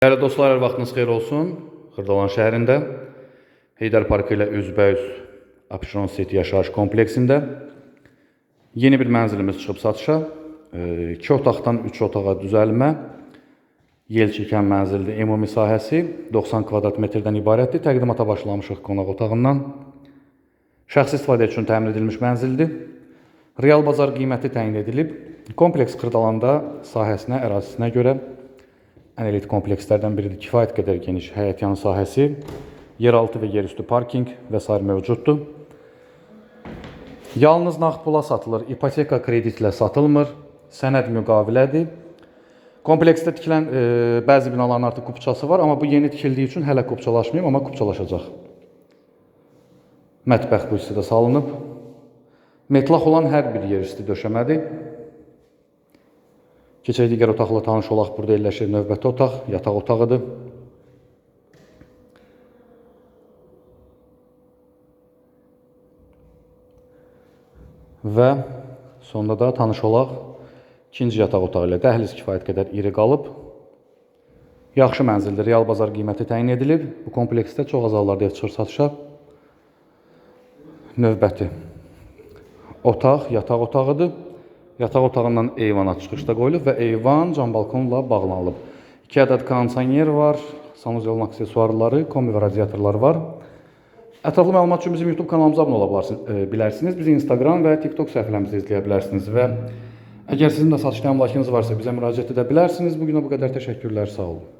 Değerli dostlar, hər vaxtınız xeyir olsun. Xırdalan şəhərində Heydər Parkı ilə üzbəüz Abşeron City yaşayış kompleksində yeni bir mənzilimiz çıxıb satışa. 2 otaqdan 3 otağa düzəlmə, yel çəkən mənzildir. Ümumi sahəsi 90 kvadrat metrdən ibarətdir. Təqdimata başlamışıq qonaq otağından. Şəxsi istifadə üçün təmin edilmiş mənzildir. Real bazar qiyməti təyin edilib. Kompleks Xırdalanda sahəsinə, ərazisinə görə ən elit komplekslərdən biridir. Kifayət qədər geniş həyətyanı sahəsi, yeraltı və yerüstü parkinq və sair mövcuddur. Yalnız nağd pula satılır, ipoteka kreditlə satılmır, sənəd müqavilədir. Kompleksdə tikilən e, bəzi binaların artıq kupçası var, amma bu yeni tikildiyi üçün hələ kupçalaşmayıb, amma kupçalaşacaq. Mətbəx bu hissədə salınıb. Metlaq olan hər bir yer üstü döşəmədir. Keçək digər otaqla tanış olaq. Burada yerləşir növbəti otaq, yataq otağıdır. Və sonda da tanış olaq ikinci yataq otağı ilə. Dəhliz kifayət qədər iri qalıb. Yaxşı mənzildir. Real bazar qiyməti təyin edilib. Bu kompleksdə çox az hallarda ev çıxır satışa. Növbəti otaq, yataq otağıdır. Yataq otağından eyvana çıxışda qoyulub və eyvan cam balkonla bağlanılıb. 2 ədəd kondisioner var, sanuzelin aksesuarları, kombi və radiatorları var. Ətraflı məlumat üçün bizim YouTube kanalımıza abunə ola e, bilərsiniz. Bizi Instagram və TikTok səhifələrimizdə izləyə bilərsiniz və əgər sizin də satışda əmlakınız varsa bizə müraciət edə bilərsiniz. Bu günə bu qədər təşəkkürlər, sağ olun.